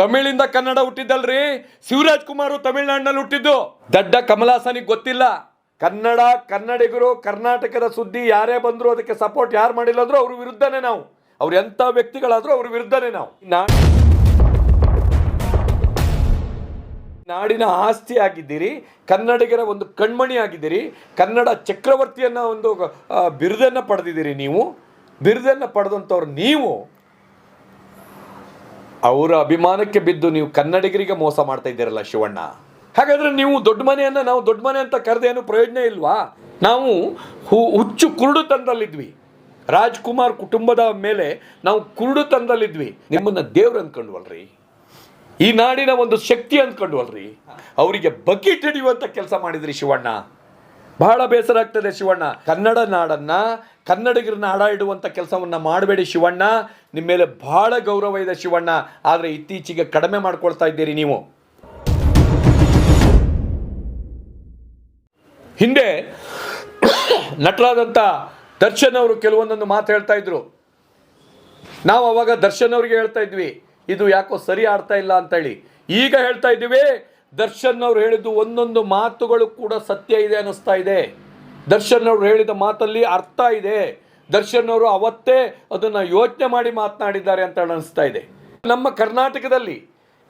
ತಮಿಳಿಂದ ಕನ್ನಡ ಹುಟ್ಟಿದ್ದಲ್ರಿ? ಶಿವರಾಜ್ ಕುಮಾರ್ ತಮಿಳ್ನಾಡಿನಲ್ಲಿ ಹುಟ್ಟಿದ್ದು. ದಡ್ಡ ಕಮಲಾಸನಿಗೆ ಗೊತ್ತಿಲ್ಲ. ಕನ್ನಡ ಕನ್ನಡಿಗರು, ಕರ್ನಾಟಕದ ಸುದ್ದಿ ಯಾರೇ ಬಂದ್ರು ಅದಕ್ಕೆ ಸಪೋರ್ಟ್ ಯಾರು ಮಾಡಿಲ್ಲ ಅಂದ್ರೂ ಅವ್ರ ವಿರುದ್ಧನೇ ನಾವು. ಅವ್ರು ಎಂಥ ವ್ಯಕ್ತಿಗಳಾದ್ರೂ ಅವ್ರ ವಿರುದ್ಧನೇ ನಾವು. ನಾಡಿನ ಆಸ್ತಿ ಆಗಿದ್ದೀರಿ, ಕನ್ನಡಿಗರ ಒಂದು ಕಣ್ಮಣಿ ಆಗಿದ್ದೀರಿ, ಕನ್ನಡ ಚಕ್ರವರ್ತಿಯನ್ನ ಒಂದು ಬಿರುದನ್ನ ಪಡೆದಿದ್ದೀರಿ ನೀವು. ಬಿರುದನ್ನ ಪಡೆದಂಥವ್ರು ನೀವು. ಅವರ ಅಭಿಮಾನಕ್ಕೆ ಬಿದ್ದು ನೀವು ಕನ್ನಡಿಗರಿಗೆ ಮೋಸ ಮಾಡ್ತಾ ಇದ್ದೀರಲ್ಲ ಶಿವಣ್ಣ. ಹಾಗಾದ್ರೆ ನೀವು ದೊಡ್ಡ ಮನೆಯನ್ನ ನಾವು ದೊಡ್ಡ ಮನೆ ಅಂತ ಕರೆದೇನು ಪ್ರಯೋಜನ ಇಲ್ವಾ? ನಾವು ಹು- ಹುಚ್ಚು ಕುರುಡುತನದಲ್ಲಿದ್ವಿ ರಾಜ್ಕುಮಾರ್ ಕುಟುಂಬದ ಮೇಲೆ ನಾವು ಕುರುಡು ತಂದಲ್ಲಿದ್ವಿ ನಿಮ್ಮನ್ನ ದೇವ್ರು ಅಂದ್ಕೊಂಡ್ವಲ್ರಿ ಈ ನಾಡಿನ ಒಂದು ಶಕ್ತಿ ಅಂದ್ಕೊಂಡ್ವಲ್ರಿ ಅವರಿಗೆ ಬಕೆಟ್ ಹಿಡಿಯುವಂತ ಕೆಲಸ ಮಾಡಿದ್ರಿ ಶಿವಣ್ಣ. ಬಹಳ ಬೇಸರ ಆಗ್ತದೆ ಶಿವಣ್ಣ. ಕನ್ನಡ ನಾಡನ್ನ ಕನ್ನಡಿಗರನ್ನ ಆಡ ಇಡುವಂಥ ಕೆಲಸವನ್ನ ಮಾಡಬೇಡಿ ಶಿವಣ್ಣ. ನಿಮ್ಮ ಮೇಲೆ ಬಹಳ ಗೌರವ ಇದೆ ಶಿವಣ್ಣ. ಆದರೆ ಇತ್ತೀಚೆಗೆ ಕಡಿಮೆ ಮಾಡ್ಕೊಳ್ತಾ ಇದ್ದೀರಿ ನೀವು. ಹಿಂದೆ ನಟರಾದಂಥ ದರ್ಶನ್ ಅವರು ಕೆಲವೊಂದೊಂದು ಮಾತು ಹೇಳ್ತಾ ಇದ್ರು. ನಾವು ಅವಾಗ ದರ್ಶನ್ ಅವ್ರಿಗೆ ಹೇಳ್ತಾ ಇದ್ವಿ, ಇದು ಯಾಕೋ ಸರಿ ಆಡ್ತಾ ಇಲ್ಲ ಅಂತೇಳಿ. ಈಗ ಹೇಳ್ತಾ ಇದ್ದೀವಿ ದರ್ಶನ್ ಅವರು ಹೇಳಿದ್ದು ಒಂದೊಂದು ಮಾತುಗಳು ಕೂಡ ಸತ್ಯ ಇದೆ ಅನ್ನಿಸ್ತಾ ಇದೆ. ದರ್ಶನ್ ಅವರು ಹೇಳಿದ ಮಾತಲ್ಲಿ ಅರ್ಥ ಇದೆ. ದರ್ಶನ್ ಅವರು ಅವತ್ತೇ ಅದನ್ನು ಯೋಚನೆ ಮಾಡಿ ಮಾತನಾಡಿದ್ದಾರೆ ಅಂತ ಅನ್ನಿಸ್ತಾ ಇದೆ. ನಮ್ಮ ಕರ್ನಾಟಕದಲ್ಲಿ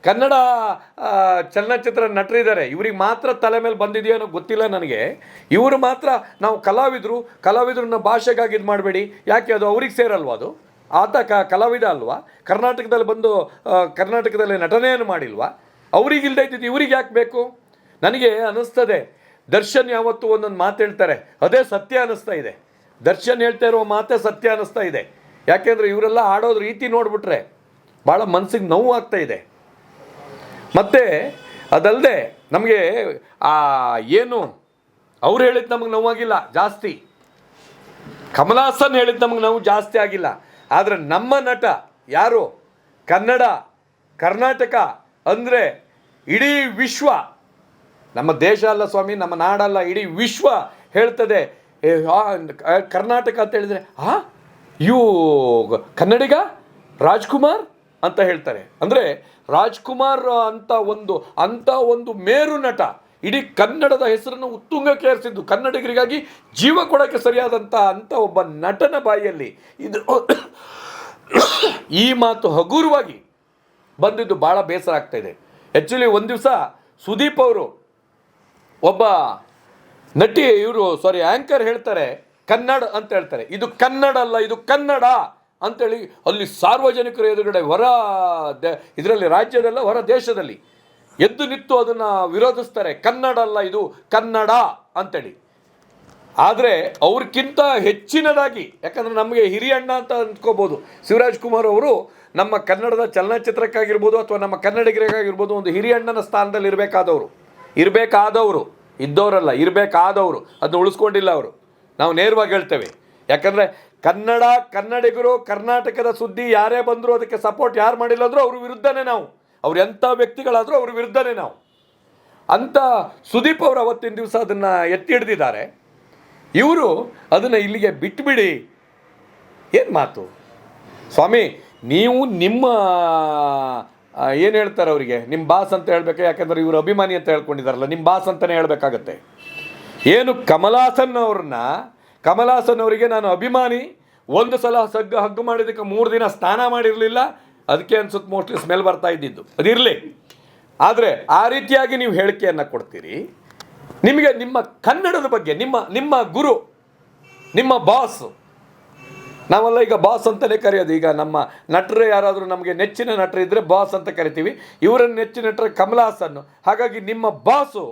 ಕನ್ನಡ ಚಲನಚಿತ್ರ ನಟರಿದ್ದಾರೆ. ಇವ್ರಿಗೆ ಮಾತ್ರ ತಲೆ ಮೇಲೆ ಬಂದಿದೆಯೋ ಗೊತ್ತಿಲ್ಲ ನನಗೆ. ಇವರು ಮಾತ್ರ ನಾವು ಕಲಾವಿದರು, ಕಲಾವಿದರನ್ನ ಭಾಷೆಗಾಗಿ ಇದು ಮಾಡಬೇಡಿ. ಯಾಕೆ ಅದು ಅವ್ರಿಗೆ ಸೇರಲ್ವ ಅದು? ಆತ ಕ, ಕಲಾವಿದ ಅಲ್ವಾ? ಕರ್ನಾಟಕದಲ್ಲಿ ಬಂದು ಕರ್ನಾಟಕದಲ್ಲಿ ನಟನೆಯನ್ನು ಮಾಡಿಲ್ವಾ? ಅವ್ರಿಗೆ ಇಲ್ದೇ ಇದ್ದಿದ್ದು ಇವ್ರಿಗೆ ಯಾಕೆ ಬೇಕು? ನನಗೆ ಅನ್ನಿಸ್ತದೆ. ದರ್ಶನ್ ಯಾವತ್ತೂ ಒಂದೊಂದು ಮಾತು ಹೇಳ್ತಾರೆ. ಅದೇ ಸತ್ಯ ಅನ್ನಿಸ್ತಾ ಇದೆ. ದರ್ಶನ್ ಹೇಳ್ತಾ ಇರೋ ಮಾತೇ ಸತ್ಯ ಅನ್ನಿಸ್ತಾ ಇದೆ. ಯಾಕೆಂದರೆ ಇವರೆಲ್ಲ ಆಡೋದು ರೀತಿ ನೋಡಿಬಿಟ್ರೆ ಭಾಳ ಮನಸ್ಸಿಗೆ ನೋವು ಆಗ್ತಾ ಇದೆ. ಮತ್ತು ಅದಲ್ಲದೆ ನಮಗೆ ಆ ಏನು, ಅವ್ರು ಹೇಳಿದ್ದು ನಮಗೆ ನೋವಾಗಿಲ್ಲ ಜಾಸ್ತಿ. ಕಮಲಾಸನ್ ಹೇಳಿದ್ದು ನಮಗೆ ನೋವು ಜಾಸ್ತಿ ಆಗಿಲ್ಲ. ಆದರೆ ನಮ್ಮ ನಟ ಯಾರು? ಕನ್ನಡ, ಕರ್ನಾಟಕ ಅಂದರೆ ಇಡೀ ವಿಶ್ವ, ನಮ್ಮ ದೇಶ ಅಲ್ಲ ಸ್ವಾಮಿ, ನಮ್ಮ ನಾಡಲ್ಲ, ಇಡೀ ವಿಶ್ವ ಹೇಳ್ತದೆ. ಕರ್ನಾಟಕ ಅಂತ ಹೇಳಿದರೆ, ಆ ಯು ಕನ್ನಡಿಗ, ರಾಜ್ಕುಮಾರ್ ಅಂತ ಹೇಳ್ತಾರೆ. ಅಂದರೆ ರಾಜ್ಕುಮಾರ್ ಅಂತ ಒಂದು ಅಂತ ಒಂದು ಮೇರು ನಟ, ಇಡೀ ಕನ್ನಡದ ಹೆಸರನ್ನು ಉತ್ತುಂಗಕ್ಕೆ ಏರಿಸಿದ್ದು, ಕನ್ನಡಿಗರಿಗಾಗಿ ಜೀವ ಕೊಡೋಕ್ಕೆ ಸರಿಯಾದಂಥ ಅಂಥ ಒಬ್ಬ ನಟನ ಬಾಯಿಯಲ್ಲಿ ಇದು ಈ ಮಾತು ಹಗುರವಾಗಿ ಬಂದಿದ್ದು ಭಾಳ ಬೇಸರ ಆಗ್ತಾ ಇದೆ. ಆ್ಯಕ್ಚುಲಿ ಒಂದು ದಿವಸ ಸುದೀಪ್ ಅವರು ಒಬ್ಬ ನಟಿ ಇವರು ಸಾರಿ ಆ್ಯಂಕರ್ ಹೇಳ್ತಾರೆ, ಕನ್ನಡ ಅಂತ ಹೇಳ್ತಾರೆ. ಇದು ಕನ್ನಡ ಅಲ್ಲ, ಇದು ಕನ್ನಡ ಅಂತೇಳಿ ಅಲ್ಲಿ ಸಾರ್ವಜನಿಕರ ಎದುರುಗಡೆ ಹೊರ ಇದರಲ್ಲಿ ರಾಜ್ಯದಲ್ಲ, ಹೊರ ದೇಶದಲ್ಲಿ ಎದ್ದು ನಿಂತು ಅದನ್ನು ವಿರೋಧಿಸ್ತಾರೆ. ಕನ್ನಡ ಅಲ್ಲ ಇದು, ಕನ್ನಡ ಅಂತೇಳಿ. ಆದರೆ ಅವ್ರಿಗಿಂತ ಹೆಚ್ಚಿನದಾಗಿ, ಯಾಕಂದರೆ ನಮಗೆ ಹಿರಿಯಣ್ಣ ಅಂತ ಅಂದ್ಕೋಬೋದು, ಶಿವರಾಜ್ ಕುಮಾರ್ ಅವರು ನಮ್ಮ ಕನ್ನಡದ ಚಲನಚಿತ್ರಕ್ಕಾಗಿರ್ಬೋದು ಅಥವಾ ನಮ್ಮ ಕನ್ನಡಿಗರಿಗಾಗಿರ್ಬೋದು ಒಂದು ಹಿರಿಯಣ್ಣನ ಸ್ಥಾನದಲ್ಲಿ ಇರಬೇಕಾದವರು ಇರಬೇಕಾದವರು, ಇದ್ದವರಲ್ಲ, ಇರಬೇಕಾದವರು, ಅದನ್ನ ಉಳಿಸ್ಕೊಂಡಿಲ್ಲ ಅವರು. ನಾವು ನೇರವಾಗಿ ಹೇಳ್ತೇವೆ. ಯಾಕಂದರೆ ಕನ್ನಡ ಕನ್ನಡಿಗರು, ಕರ್ನಾಟಕದ ಸುದ್ದಿ ಯಾರೇ ಬಂದರೂ ಅದಕ್ಕೆ ಸಪೋರ್ಟ್ ಯಾರು ಮಾಡಿಲ್ಲ ಅಂದರೂ ಅವ್ರ ವಿರುದ್ಧನೇ ನಾವು. ಅವ್ರು ಎಂಥ ವ್ಯಕ್ತಿಗಳಾದರೂ ಅವ್ರ ವಿರುದ್ಧನೇ ನಾವು. ಅಂತ ಸುದೀಪ್ ಅವರು ಅವತ್ತಿನ ದಿವಸ ಅದನ್ನು ಎತ್ತಿ ಹಿಡ್ದಿದ್ದಾರೆ. ಇವರು ಅದನ್ನು ಇಲ್ಲಿಗೆ ಬಿಟ್ಬಿಡಿ. ಏನು ಮಾತು? ಸ್ವಾಮಿ ನೀವು ನಿಮ್ಮ ಏನು ಹೇಳ್ತಾರೆ ಅವರಿಗೆ? ನಿಮ್ಮ ಬಾಸ್ ಅಂತ ಹೇಳಬೇಕು? ಯಾಕಂದ್ರೆ ಇವರು ಅಭಿಮಾನಿ ಅಂತ ಹೇಳ್ಕೊಂಡಿದ್ದಾರಲ್ಲ ನಿಮ್ಮ ಬಾಸ್ ಅಂತಲೇ ಹೇಳಬೇಕಾಗತ್ತೆ. ಏನು ಕಮಲಾಸನ್ ಅವ್ರನ್ನ, ಕಮಲಾಸನ್ ಅವರಿಗೆ ನಾನು ಅಭಿಮಾನಿ, ಒಂದು ಸಲ ಸಗ್ಗ ಹಗ್ಗು ಮಾಡಿದ್ದಕ್ಕೆ ಮೂರು ದಿನ ಸ್ನಾನ ಮಾಡಿರಲಿಲ್ಲ, ಅದಕ್ಕೆ ಅನ್ಸುತ್ತೆ ಮೋಸ್ಟ್ಲಿ ಸ್ಮೆಲ್ ಬರ್ತಾ ಇದ್ದಿದ್ದು. ಅದಿರಲಿ ಆದರೆ ಆ ರೀತಿಯಾಗಿ ನೀವು ಹೇಳಿಕೆಯನ್ನು ಕೊಡ್ತೀರಿ. ನಿಮಗೆ ನಿಮ್ಮ ಕನ್ನಡದ ಬಗ್ಗೆ, ನಿಮ್ಮ ನಿಮ್ಮ ಗುರು, ನಿಮ್ಮ ಬಾಸ್ ನಾವೆಲ್ಲ ಈಗ ಬಾಸ್ ಅಂತಲೇ ಕರೆಯೋದು. ಈಗ ನಮ್ಮ ನಟರು ಯಾರಾದರೂ ನಮಗೆ ನೆಚ್ಚಿನ ನಟರು ಇದ್ದರೆ ಬಾಸ್ ಅಂತ ಕರಿತೀವಿ. ಇವರನ್ನು ನೆಚ್ಚಿನ ನಟರು ಹಾಸನ್ನು ಹಾಗಾಗಿ ನಿಮ್ಮ ಬಾಸು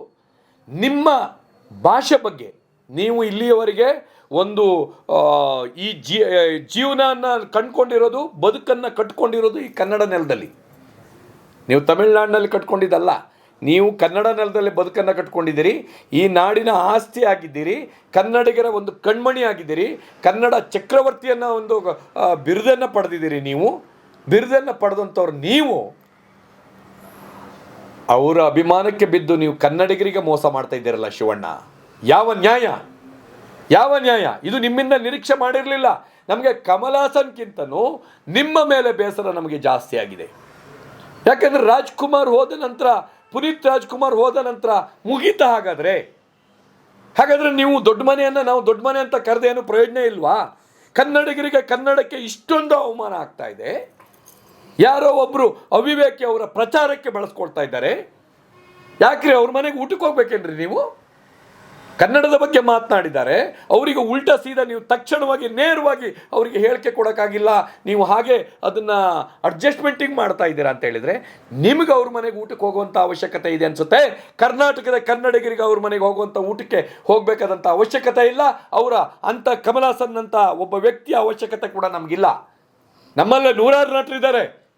ನಿಮ್ಮ ಭಾಷೆ ಬಗ್ಗೆ ನೀವು ಇಲ್ಲಿಯವರೆಗೆ ಒಂದು ಈ ಜೀ ಜೀವನನ ಕಂಡ್ಕೊಂಡಿರೋದು, ಬದುಕನ್ನು ಕಟ್ಕೊಂಡಿರೋದು ಈ ಕನ್ನಡ ನೆಲದಲ್ಲಿ. ನೀವು ತಮಿಳುನಾಡಿನಲ್ಲಿ ಕಟ್ಕೊಂಡಿದ್ದಲ್ಲ. ನೀವು ಕನ್ನಡ ನೆಲದಲ್ಲಿ ಬದುಕನ್ನು ಕಟ್ಕೊಂಡಿದ್ದೀರಿ, ಈ ನಾಡಿನ ಆಸ್ತಿ ಆಗಿದ್ದೀರಿ, ಕನ್ನಡಿಗರ ಒಂದು ಕಣ್ಮಣಿ ಆಗಿದ್ದೀರಿ, ಕನ್ನಡ ಚಕ್ರವರ್ತಿಯನ್ನು ಒಂದು ಬಿರುದನ್ನು ಪಡೆದಿದ್ದೀರಿ ನೀವು. ಬಿರುದನ್ನು ಪಡೆದಂಥವ್ರು ನೀವು. ಅವರ ಅಭಿಮಾನಕ್ಕೆ ಬಿದ್ದು ನೀವು ಕನ್ನಡಿಗರಿಗೆ ಮೋಸ ಮಾಡ್ತಾ ಇದ್ದೀರಲ್ಲ ಶಿವಣ್ಣ. ಯಾವ ನ್ಯಾಯ? ಯಾವ ನ್ಯಾಯ? ಇದು ನಿಮ್ಮಿಂದ ನಿರೀಕ್ಷೆ ಮಾಡಿರಲಿಲ್ಲ. ನಮಗೆ ಕಮಲಾಸನ್ಗಿಂತನೂ ನಿಮ್ಮ ಮೇಲೆ ಬೇಸರ ನಮಗೆ ಜಾಸ್ತಿ ಆಗಿದೆ. ಯಾಕಂದರೆ ರಾಜ್ಕುಮಾರ್ ಹೋದ ನಂತರ ಪುನೀತ್ ರಾಜ್ಕುಮಾರ್ ಹೋದ ನಂತರ ಮುಗೀತ ಹಾಗಾದ್ರೆ? ಹಾಗಾದ್ರೆ ನೀವು ದೊಡ್ಡ ಮನೆಯನ್ನು ನಾವು ದೊಡ್ಡ ಮನೆ ಅಂತ ಕರೆದೇನು ಪ್ರಯೋಜನ ಇಲ್ವಾ? ಕನ್ನಡಿಗರಿಗೆ ಕನ್ನಡಕ್ಕೆ ಇಷ್ಟೊಂದು ಅವಮಾನ ಆಗ್ತಾ ಇದೆ. ಯಾರೋ ಒಬ್ಬರು ಅವಿವೇಕಿ ಅವರ ಪ್ರಚಾರಕ್ಕೆ ಬಳಸ್ಕೊಳ್ತಾ ಇದ್ದಾರೆ. ಯಾಕ್ರಿ ಅವ್ರ ಮನೆಗೆ ಊಟಕ್ಕೆ ಹೋಗ್ಬೇಕೇನ್ರಿ ನೀವು? ಕನ್ನಡದ ಬಗ್ಗೆ ಮಾತನಾಡಿದ್ದಾರೆ. ಅವರಿಗೆ ಉಲ್ಟಾ ಸೀದಾ ನೀವು ತಕ್ಷಣವಾಗಿ, ನೇರವಾಗಿ ಅವರಿಗೆ ಹೇಳಿಕೆ ಕೊಡೋಕ್ಕಾಗಿಲ್ಲ. ನೀವು ಹಾಗೆ ಅದನ್ನು ಅಡ್ಜಸ್ಟ್ಮೆಂಟಿಂಗ್ ಮಾಡ್ತಾ ಇದ್ದೀರಾ ಅಂತ ಹೇಳಿದರೆ, ನಿಮಗೆ ಅವ್ರ ಮನೆಗೆ ಊಟಕ್ಕೆ ಹೋಗುವಂಥ ಅವಶ್ಯಕತೆ ಇದೆ ಅನಿಸುತ್ತೆ. ಕರ್ನಾಟಕದ ಕನ್ನಡಿಗರಿಗೆ ಅವ್ರ ಮನೆಗೆ ಹೋಗುವಂಥ ಊಟಕ್ಕೆ ಹೋಗಬೇಕಾದಂಥ ಅವಶ್ಯಕತೆ ಇಲ್ಲ. ಅವರ ಅಂಥ ಕಮಲಾಸನ್ ಅಂತ ಒಬ್ಬ ವ್ಯಕ್ತಿಯ ಅವಶ್ಯಕತೆ ಕೂಡ ನಮಗಿಲ್ಲ. ನಮ್ಮಲ್ಲೇ ನೂರಾರು ನಟರಿದ್ದಾರೆ.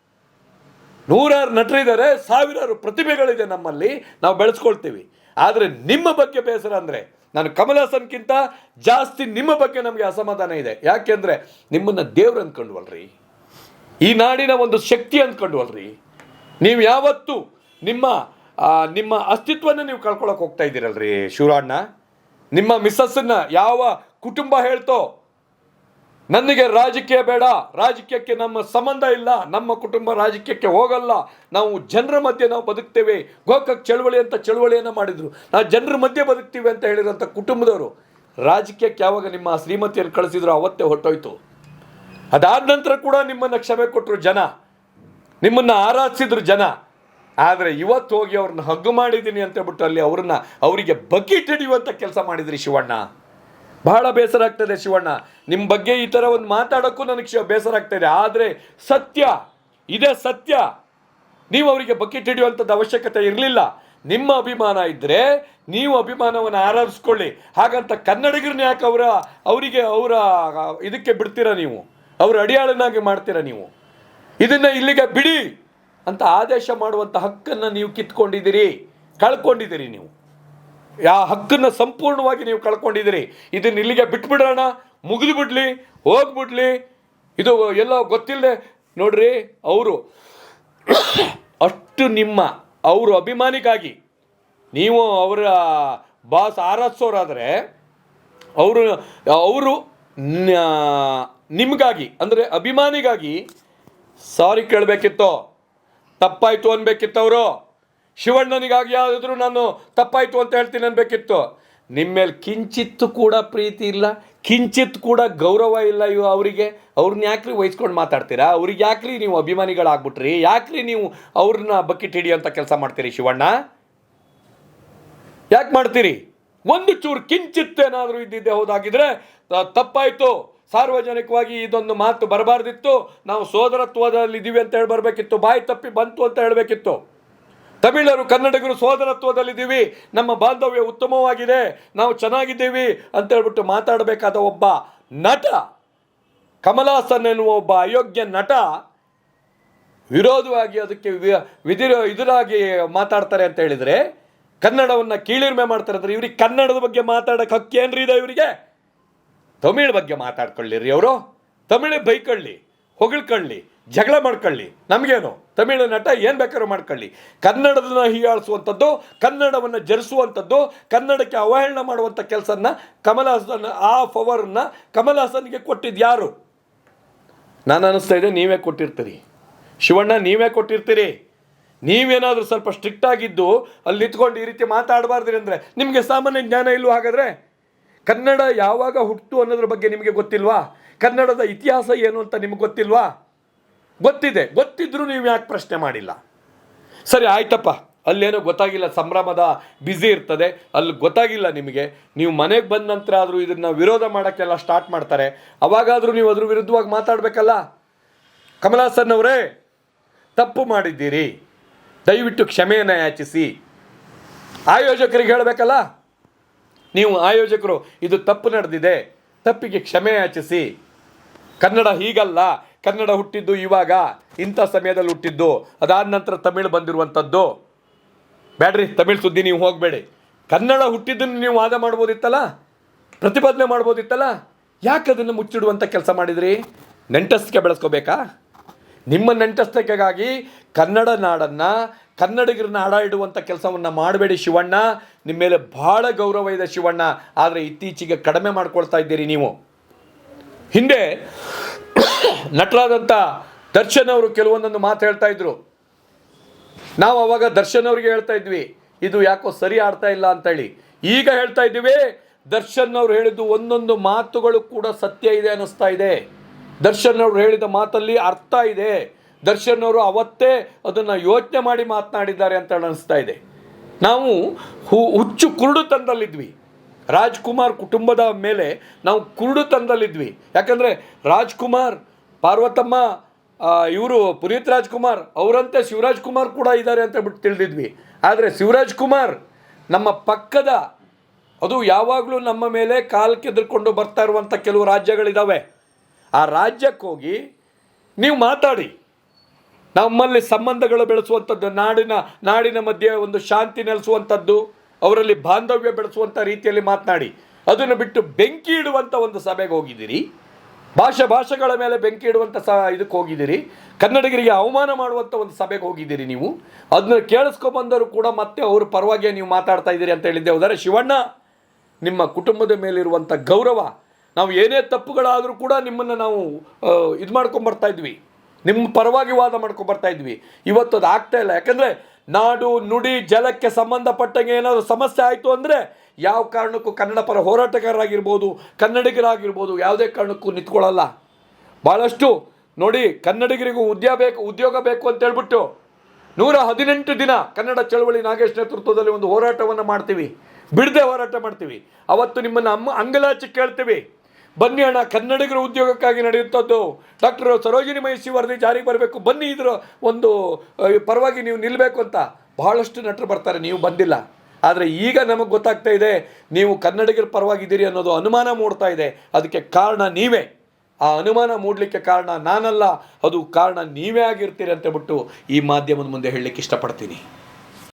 ನೂರಾರು ನಟರಿದ್ದಾರೆ. ಸಾವಿರಾರು ಪ್ರತಿಭೆಗಳಿದೆ ನಮ್ಮಲ್ಲಿ. ನಾವು ಬೆಳೆಸ್ಕೊಳ್ತೀವಿ. ಆದರೆ ನಿಮ್ಮ ಬಗ್ಗೆ ಬೇಸರ ಅಂದರೆ ನಾನು ಕಮಲಾಸನ್ಗಿಂತ ಜಾಸ್ತಿ ನಿಮ್ಮ ಬಗ್ಗೆ ನಮಗೆ ಅಸಮಾಧಾನ ಇದೆ. ಯಾಕೆಂದರೆ ನಿಮ್ಮನ್ನು ದೇವ್ರು ಅಂದ್ಕೊಂಡ್ವಲ್ರಿ ಈ ನಾಡಿನ ಒಂದು ಶಕ್ತಿ ಅಂದ್ಕೊಂಡ್ವಲ್ರಿ ನೀವು ಯಾವತ್ತು ನಿಮ್ಮ ನಿಮ್ಮ ಅಸ್ತಿತ್ವನ ನೀವು ಕಳ್ಕೊಳಕ್ಕೆ ಹೋಗ್ತಾ ಇದ್ದೀರಲ್ರಿ ಶಿವರಾಣ್ಣ. ನಿಮ್ಮ ಮಿಸ್ಸಸ್ಸನ್ನು ಯಾವ ಕುಟುಂಬ ಹೇಳ್ತೋ ನನಗೆ ರಾಜಕೀಯ ಬೇಡ, ರಾಜಕೀಯಕ್ಕೆ ನಮ್ಮ ಸಂಬಂಧ ಇಲ್ಲ, ನಮ್ಮ ಕುಟುಂಬ ರಾಜಕೀಯಕ್ಕೆ ಹೋಗಲ್ಲ. ನಾವು ಜನರ ಮಧ್ಯೆ ನಾವು ಬದುಕ್ತೇವೆ. ಗೋಕಾಕ್ ಚಳುವಳಿ ಅಂತ ಚಳುವಳಿಯನ್ನು ಮಾಡಿದರು. ನಾವು ಜನರ ಮಧ್ಯೆ ಬದುಕ್ತೀವಿ ಅಂತ ಹೇಳಿರೋಂಥ ಕುಟುಂಬದವರು ರಾಜಕೀಯಕ್ಕೆ ಯಾವಾಗ ನಿಮ್ಮ ಶ್ರೀಮತಿಯನ್ನು ಕಳಿಸಿದ್ರು ಅವತ್ತೇ ಹೊರಟೋಯ್ತು. ಅದಾದ ನಂತರ ಕೂಡ ನಿಮ್ಮನ್ನು ಕ್ಷಮೆ ಕೊಟ್ಟರು ಜನ. ನಿಮ್ಮನ್ನು ಆರಾಧಿಸಿದ್ರು ಜನ. ಆದರೆ ಇವತ್ತು ಹೋಗಿ ಅವ್ರನ್ನ ಹಗ್ಗು ಮಾಡಿದ್ದೀನಿ ಅಂತ ಹೇಳ್ಬಿಟ್ಟು ಅಲ್ಲಿ ಅವ್ರನ್ನ ಅವರಿಗೆ ಬಗ್ಗೆ ಹಿಡಿಯುವಂಥ ಕೆಲಸ ಮಾಡಿದ್ರಿ ಶಿವಣ್ಣ. ಬಹಳ ಬೇಸರ ಆಗ್ತದೆ ಶಿವಣ್ಣ. ನಿಮ್ಮ ಬಗ್ಗೆ ಈ ಥರ ಒಂದು ಮಾತಾಡೋಕ್ಕೂ ನನಗೆ ಶಿವ ಬೇಸರ ಆಗ್ತದೆ ಆದರೆ ಸತ್ಯ, ಇದೇ ಸತ್ಯ. ನೀವು ಅವರಿಗೆ ಬಕೆಟ್ ಹಿಡಿಯುವಂಥದ್ದು ಅವಶ್ಯಕತೆ ಇರಲಿಲ್ಲ. ನಿಮ್ಮ ಅಭಿಮಾನ ಇದ್ದರೆ ನೀವು ಅಭಿಮಾನವನ್ನು ಆರಾಧಿಸ್ಕೊಳ್ಳಿ. ಹಾಗಂತ ಕನ್ನಡಿಗರನ್ನ ಯಾಕೆ ಅವರ ಅವರಿಗೆ ಅವರ, ಇದಕ್ಕೆ ಬಿಡ್ತೀರಾ ನೀವು? ಅವ್ರ ಅಡಿಯಾಳನಾಗಿ ಮಾಡ್ತೀರಾ ನೀವು? ಇದನ್ನು ಇಲ್ಲಿಗೆ ಬಿಡಿ ಅಂತ ಆದೇಶ ಮಾಡುವಂಥ ಹಕ್ಕನ್ನು ನೀವು ಕಿತ್ಕೊಂಡಿದ್ದೀರಿ, ಕಳ್ಕೊಂಡಿದ್ದೀರಿ ನೀವು. ಯಾ ಹಕ್ಕನ್ನು ಸಂಪೂರ್ಣವಾಗಿ ನೀವು ಕಳ್ಕೊಂಡಿದ್ದೀರಿ. ಇದನ್ನ ಇಲ್ಲಿಗೆ ಬಿಟ್ಬಿಡೋಣ. ಮುಗಿದು ಬಿಡ್ಲಿ ಹೋಗ್ಬಿಡ್ಲಿ. ಇದು ಎಲ್ಲ ಗೊತ್ತಿಲ್ಲದೆ, ನೋಡ್ರಿ, ಅವರು ಅಷ್ಟು ನಿಮ್ಮ ಅವರು ಅಭಿಮಾನಿಗಾಗಿ ನೀವು ಅವರ ಬಾಸ್ ಆರಾಧಿಸೋರಾದರೆ, ಅವರು ಅವರು ನಿಮಗಾಗಿ, ಅಂದರೆ ಅಭಿಮಾನಿಗಾಗಿ ಸಾರಿ ಕೇಳಬೇಕಿತ್ತು. ತಪ್ಪಾಯಿತು ಅನ್ಬೇಕಿತ್ತು ಅವರು ಶಿವಣ್ಣನಿಗಾಗಿ ಯಾವುದಾದ್ರೂ ನಾನು ತಪ್ಪಾಯಿತು ಅಂತ ಹೇಳ್ತೀನಿ ಅನ್ಬೇಕಿತ್ತು. ನಿಮ್ಮ ಮೇಲೆ ಕಿಂಚಿತ್ತು ಕೂಡ ಪ್ರೀತಿ ಇಲ್ಲ, ಕಿಂಚಿತ್ ಕೂಡ ಗೌರವ ಇಲ್ಲ ಇವು ಅವರಿಗೆ. ಅವ್ರನ್ನ ಯಾಕ್ರಿ ವಹಿಸ್ಕೊಂಡು ಮಾತಾಡ್ತೀರಾ? ಅವ್ರಿಗೆ ಯಾಕ್ರಿ ನೀವು ಅಭಿಮಾನಿಗಳಾಗ್ಬಿಟ್ರಿ? ಯಾಕ್ರಿ ನೀವು ಅವ್ರನ್ನ ಬಕೆಟ್ ಹಿಡಿಯೋಂಥ ಕೆಲಸ ಮಾಡ್ತೀರಿ ಶಿವಣ್ಣ? ಯಾಕೆ ಮಾಡ್ತೀರಿ? ಒಂದು ಚೂರು ಕಿಂಚಿತ್ ಏನಾದರೂ ಇದ್ದಿದ್ದೆ ಹೋದಾಗಿದ್ರೆ ತಪ್ಪಾಯಿತು. ಸಾರ್ವಜನಿಕವಾಗಿ ಇದೊಂದು ಮಾತು ಬರಬಾರ್ದಿತ್ತು. ನಾವು ಸೋದರತ್ವದಲ್ಲಿ ಇದೀವಿ ಅಂತ ಹೇಳಿ ಬರಬೇಕಿತ್ತು. ಬಾಯಿ ತಪ್ಪಿ ಬಂತು ಅಂತ ಹೇಳಬೇಕಿತ್ತು. ತಮಿಳರು, ಕನ್ನಡಿಗರು ಸೋದರತ್ವದಲ್ಲಿದ್ದೀವಿ ನಮ್ಮ ಬಾಂಧವ್ಯ ಉತ್ತಮವಾಗಿದೆ. ನಾವು ಚೆನ್ನಾಗಿದ್ದೀವಿ ಅಂತ ಹೇಳ್ಬಿಟ್ಟು ಮಾತಾಡಬೇಕಾದ ಒಬ್ಬ ನಟ, ಕಮಲಾಸನ್ ಎನ್ನುವ ಒಬ್ಬ ಅಯೋಗ್ಯ ನಟ ವಿರೋಧವಾಗಿ ಅದಕ್ಕೆ ವಿ- ವಿಧಿರ ಇದರಾಗಿ ಮಾತಾಡ್ತಾರೆ ಅಂತ ಹೇಳಿದರೆ, ಕನ್ನಡವನ್ನು ಕೀಳಿರ್ಮೆ ಮಾಡ್ತಾರೆ ಅಂದರೆ ಇವ್ರಿಗೆ ಕನ್ನಡದ ಬಗ್ಗೆ ಮಾತಾಡೋಕೆ ಹಕ್ಕಿ ಏನ್ರಿ ಇದೆ ಇವರಿಗೆ? ತಮಿಳ್ ಬಗ್ಗೆ ಮಾತಾಡ್ಕೊಳ್ಳಿರಿ ಅವರು. ತಮಿಳೇ ಬೈಕೊಳ್ಳಿ, ಹೊಗಳ್ಕೊಳ್ಳಿ. ಜಗಳ ಮಾಡ್ಕೊಳ್ಳಿ. ನಮಗೇನು? ತಮಿಳು ನಟ ಏನು ಬೇಕಾದ್ರೂ ಮಾಡ್ಕೊಳ್ಳಿ. ಕನ್ನಡದನ್ನ ಹೀಯಾಳಿಸುವಂಥದ್ದು, ಕನ್ನಡವನ್ನು ಜರಿಸುವಂಥದ್ದು, ಕನ್ನಡಕ್ಕೆ ಅವಹೇಳನ ಮಾಡುವಂಥ ಕೆಲಸನ ಕಮಲಹಾಸನ್ ಆ ಪವರನ್ನ ಕಮಲಹಾಸನ್ಗೆ ಕೊಟ್ಟಿದ್ದು ಯಾರು? ನಾನು ಅನ್ನಿಸ್ತಾ ಇದ್ದೆ ನೀವೇ ಕೊಟ್ಟಿರ್ತೀರಿ. ಶಿವಣ್ಣ, ನೀವೇ ಕೊಟ್ಟಿರ್ತೀರಿ. ನೀವೇನಾದರೂ ಸ್ವಲ್ಪ ಸ್ಟ್ರಿಕ್ಟ್ ಆಗಿದ್ದು ಅಲ್ಲಿ ನಿಂತ್ಕೊಂಡು ಈ ರೀತಿ ಮಾತಾಡಬಾರ್ದ್ರಿ ಅಂದರೆ ನಿಮಗೆ ಸಾಮಾನ್ಯ ಜ್ಞಾನ ಇಲ್ಲವೋ ಹಾಗಾದರೆ? ಕನ್ನಡ ಯಾವಾಗ ಹುಟ್ಟಿತು ಅನ್ನೋದ್ರ ಬಗ್ಗೆ ನಿಮಗೆ ಗೊತ್ತಿಲ್ವಾ? ಕನ್ನಡದ ಇತಿಹಾಸ ಏನು ಅಂತ ನಿಮಗೆ ಗೊತ್ತಿಲ್ವಾ? ಗೊತ್ತಿದೆ, ಗೊತ್ತಿದ್ರೂ ನೀವು ಯಾಕೆ ಪ್ರಶ್ನೆ ಮಾಡಿಲ್ಲ? ಸರಿ, ಆಯ್ತಪ್ಪ. ಅಲ್ಲೇನೋ ಗೊತ್ತಾಗಿಲ್ಲ, ಸಂಭ್ರಮದ ಬ್ಯುಸಿ ಇರ್ತದೆ. ಅಲ್ಲಿ ಗೊತ್ತಾಗಿಲ್ಲ ನಿಮಗೆ. ನೀವು ಮನೆಗೆ ಬಂದ ನಂತರ ಆದರೂ ಇದನ್ನು ವಿರೋಧ ಮಾಡೋಕ್ಕೆಲ್ಲ ಸ್ಟಾರ್ಟ್ ಮಾಡ್ತಾರೆ. ಅವಾಗಾದರೂ ನೀವು ಅದ್ರ ವಿರುದ್ಧವಾಗಿ ಮಾತಾಡಬೇಕಲ್ಲ? ಕಮಲಾಸನ್ ಅವರೇ ತಪ್ಪು ಮಾಡಿದ್ದೀರಿ. ದಯವಿಟ್ಟು ಕ್ಷಮೆಯನ್ನು ಯಾಚಿಸಿ. ಆಯೋಜಕರಿಗೆ ಹೇಳಬೇಕಲ್ಲ? ನೀವು ಆಯೋಜಕರು, ಇದು ತಪ್ಪು ನಡೆದಿದೆ. ತಪ್ಪಿಗೆ ಕ್ಷಮೆ ಯಾಚಿಸಿ. ಕನ್ನಡ ಹೀಗಲ್ಲ. ಕನ್ನಡ ಹುಟ್ಟಿದ್ದು ಇವಾಗ, ಇಂಥ ಸಮಯದಲ್ಲಿ ಹುಟ್ಟಿದ್ದು. ಅದಾದ ನಂತರ ತಮಿಳು ಬಂದಿರುವಂಥದ್ದು. ಬೇಡ್ರಿ ತಮಿಳು ಸುದ್ದಿ ನೀವು ಹೋಗಬೇಡಿ. ಕನ್ನಡ ಹುಟ್ಟಿದ್ದನ್ನು ನೀವು ವಾದ ಮಾಡ್ಬೋದಿತ್ತಲ್ಲ? ಪ್ರತಿಪಾದನೆ ಮಾಡ್ಬೋದಿತ್ತಲ್ಲ? ಯಾಕೆ ಅದನ್ನು ಮುಚ್ಚಿಡುವಂಥ ಕೆಲಸ ಮಾಡಿದ್ರಿ? ನೆಂಟಸ್ತಿಕೆ ಬೆಳೆಸ್ಕೋಬೇಕಾ? ನಿಮ್ಮ ನೆಂಟಸ್ತಿಕೆಗಾಗಿ ಕನ್ನಡ ನಾಡನ್ನು ಕನ್ನಡಿಗರನ್ನ ಆಡ ಇಡುವಂಥ ಕೆಲಸವನ್ನು ಮಾಡಬೇಡಿ ಶಿವಣ್ಣ. ನಿಮ್ಮ ಮೇಲೆ ಭಾಳ ಗೌರವ ಇದೆ ಶಿವಣ್ಣ. ಆದರೆ ಇತ್ತೀಚೆಗೆ ಕಡಿಮೆ ಮಾಡ್ಕೊಳ್ತಾ ಇದ್ದೀರಿ ನೀವು. ಹಿಂದೆ ನಟರಾದಂಥ ದರ್ಶನ್ ಅವರು ಕೆಲವೊಂದೊಂದು ಮಾತು ಹೇಳ್ತಾ ಇದ್ರು. ನಾವು ಅವಾಗ ದರ್ಶನ್ ಅವ್ರಿಗೆ ಹೇಳ್ತಾ ಇದ್ವಿ, ಇದು ಯಾಕೋ ಸರಿ ಆಡ್ತಾ ಇಲ್ಲ ಅಂತೇಳಿ. ಈಗ ಹೇಳ್ತಾ ಇದ್ದೀವಿ, ದರ್ಶನ್ ಅವರು ಹೇಳಿದ್ದು ಒಂದೊಂದು ಮಾತುಗಳು ಕೂಡ ಸತ್ಯ ಇದೆ ಅನ್ನಿಸ್ತಾ ಇದೆ. ದರ್ಶನ್ ಅವರು ಹೇಳಿದ ಮಾತಲ್ಲಿ ಅರ್ಥ ಇದೆ. ದರ್ಶನ್ ಅವರು ಅವತ್ತೇ ಅದನ್ನು ಯೋಚನೆ ಮಾಡಿ ಮಾತನಾಡಿದ್ದಾರೆ ಅಂತ ಅನಿಸ್ತಾ ಇದೆ. ನಾವು ಹು- ಹುಚ್ಚು ಕುರುಡುತನದಲ್ಲಿದ್ವಿ ರಾಜ್ಕುಮಾರ್ ಕುಟುಂಬದ ಮೇಲೆ ನಾವು ಕುರುಡುತನದಲ್ಲಿದ್ವಿ ಯಾಕಂದರೆ ರಾಜ್ಕುಮಾರ್ ಪಾರ್ವತಮ್ಮ ಇವರು ಪುನೀತ್ ರಾಜ್ಕುಮಾರ್, ಅವರಂತೆ ಶಿವರಾಜ್ ಕುಮಾರ್ ಕೂಡ ಇದ್ದಾರೆ ಅಂತ ಬಿಟ್ಟು ತಿಳಿದಿದ್ವಿ. ಆದರೆ ಶಿವರಾಜ್ ಕುಮಾರ್ ನಮ್ಮ ಪಕ್ಕದ, ಅದು ಯಾವಾಗಲೂ ನಮ್ಮ ಮೇಲೆ ಕಾಲು ಕೆದರ್ಕೊಂಡು ಬರ್ತಾ ಇರುವಂಥ ಕೆಲವು ರಾಜ್ಯಗಳಿದ್ದಾವೆ ಆ ರಾಜ್ಯಕ್ಕೆ ಹೋಗಿ ನೀವು ಮಾತಾಡಿ. ನಮ್ಮಲ್ಲಿ ಸಂಬಂಧಗಳು ಬೆಳೆಸುವಂಥದ್ದು, ನಾಡಿನ ನಾಡಿನ ಮಧ್ಯೆ ಒಂದು ಶಾಂತಿ ನೆಲೆಸುವಂಥದ್ದು, ಅವರಲ್ಲಿ ಬಾಂಧವ್ಯ ಬೆಳೆಸುವಂಥ ರೀತಿಯಲ್ಲಿ ಮಾತನಾಡಿ. ಅದನ್ನು ಬಿಟ್ಟು ಬೆಂಕಿ ಇಡುವಂಥ ಒಂದು ಸಭೆಗೆ ಹೋಗಿದ್ದೀರಿ. ಭಾಷೆ ಭಾಷೆಗಳ ಮೇಲೆ ಬೆಂಕಿ ಇಡುವಂಥ ಸ ಇದಕ್ಕೆ ಹೋಗಿದ್ದೀರಿ. ಕನ್ನಡಿಗರಿಗೆ ಅವಮಾನ ಮಾಡುವಂಥ ಒಂದು ಸಭೆಗೆ ಹೋಗಿದ್ದೀರಿ ನೀವು. ಅದನ್ನ ಕೇಳಿಸ್ಕೊಬಂದರು ಕೂಡ ಮತ್ತೆ ಅವ್ರ ಪರವಾಗಿ ನೀವು ಮಾತಾಡ್ತಾ ಇದ್ದೀರಿ ಅಂತ ಹೇಳಿದ್ದೆ. ಹೋದರೆ ಶಿವಣ್ಣ, ನಿಮ್ಮ ಕುಟುಂಬದ ಮೇಲಿರುವಂಥ ಗೌರವ, ನಾವು ಏನೇ ತಪ್ಪುಗಳಾದರೂ ಕೂಡ ನಿಮ್ಮನ್ನು ನಾವು ಇದು ಮಾಡ್ಕೊಂಬರ್ತಾ ಇದ್ವಿ. ನಿಮ್ಮ ಪರವಾಗಿ ವಾದ ಮಾಡ್ಕೊಂಬರ್ತಾ ಇದ್ವಿ. ಇವತ್ತು ಅದು ಆಗ್ತಾ ಇಲ್ಲ. ಯಾಕಂದರೆ ನಾಡು ನುಡಿ ಜಲಕ್ಕೆ ಸಂಬಂಧಪಟ್ಟಂಗೆ ಏನಾದರೂ ಸಮಸ್ಯೆ ಆಯಿತು ಅಂದರೆ ಯಾವ ಕಾರಣಕ್ಕೂ ಕನ್ನಡ ಪರ ಹೋರಾಟಗಾರರಾಗಿರ್ಬೋದು, ಕನ್ನಡಿಗರಾಗಿರ್ಬೋದು, ಯಾವುದೇ ಕಾರಣಕ್ಕೂ ನಿಂತ್ಕೊಳ್ಳಲ್ಲ. ಭಾಳಷ್ಟು ನೋಡಿ ಕನ್ನಡಿಗರಿಗೂ ಉದ್ಯೋಗ ಬೇಕು ಉದ್ಯೋಗ ಬೇಕು ಅಂತ ಹೇಳ್ಬಿಟ್ಟು ನೂರ ಹದಿನೆಂಟು ದಿನ ಕನ್ನಡ ಚಳವಳಿ ನಾಗೇಶ್ ನೇತೃತ್ವದಲ್ಲಿ ಒಂದು ಹೋರಾಟವನ್ನು ಮಾಡ್ತೀವಿ. ಬಿಡದೆ ಹೋರಾಟ ಮಾಡ್ತೀವಿ. ಅವತ್ತು ನಿಮ್ಮನ್ನು ಅಮ್ಮ ಅಂಗಲಾಚಿ ಕೇಳ್ತೀವಿ. ಬನ್ನಿ ಅಣ್ಣ, ಕನ್ನಡಿಗರ ಉದ್ಯೋಗಕ್ಕಾಗಿ ನಡೆಯುತ್ತದ್ದು. ಡಾಕ್ಟರ್ ಸರೋಜಿನಿ ಮಹಿಷಿ ವರದಿ ಜಾರಿಗೆ ಬರಬೇಕು. ಬನ್ನಿ ಇದರ ಒಂದು ಪರವಾಗಿ ನೀವು ನಿಲ್ಲಬೇಕು ಅಂತ ಬಹಳಷ್ಟು ನಟರು ಬರ್ತಾರೆ. ನೀವು ಬಂದಿಲ್ಲ. ಆದರೆ ಈಗ ನಮಗೆ ಗೊತ್ತಾಗ್ತಾ ಇದೆ, ನೀವು ಕನ್ನಡಿಗರ ಪರವಾಗಿದ್ದೀರಿ ಅನ್ನೋದು ಅನುಮಾನ ಮೂಡ್ತಾ ಇದೆ. ಅದಕ್ಕೆ ಕಾರಣ ನೀವೇ. ಆ ಅನುಮಾನ ಮೂಡಲಿಕ್ಕೆ ಕಾರಣ ನಾನಲ್ಲ, ಅದು ಕಾರಣ ನೀವೇ ಆಗಿರ್ತೀರಿ ಅಂತ ಬಿಟ್ಟು ಈ ಮಾಧ್ಯಮದ ಮುಂದೆ ಹೇಳಲಿಕ್ಕೆ ಇಷ್ಟಪಡ್ತೀನಿ.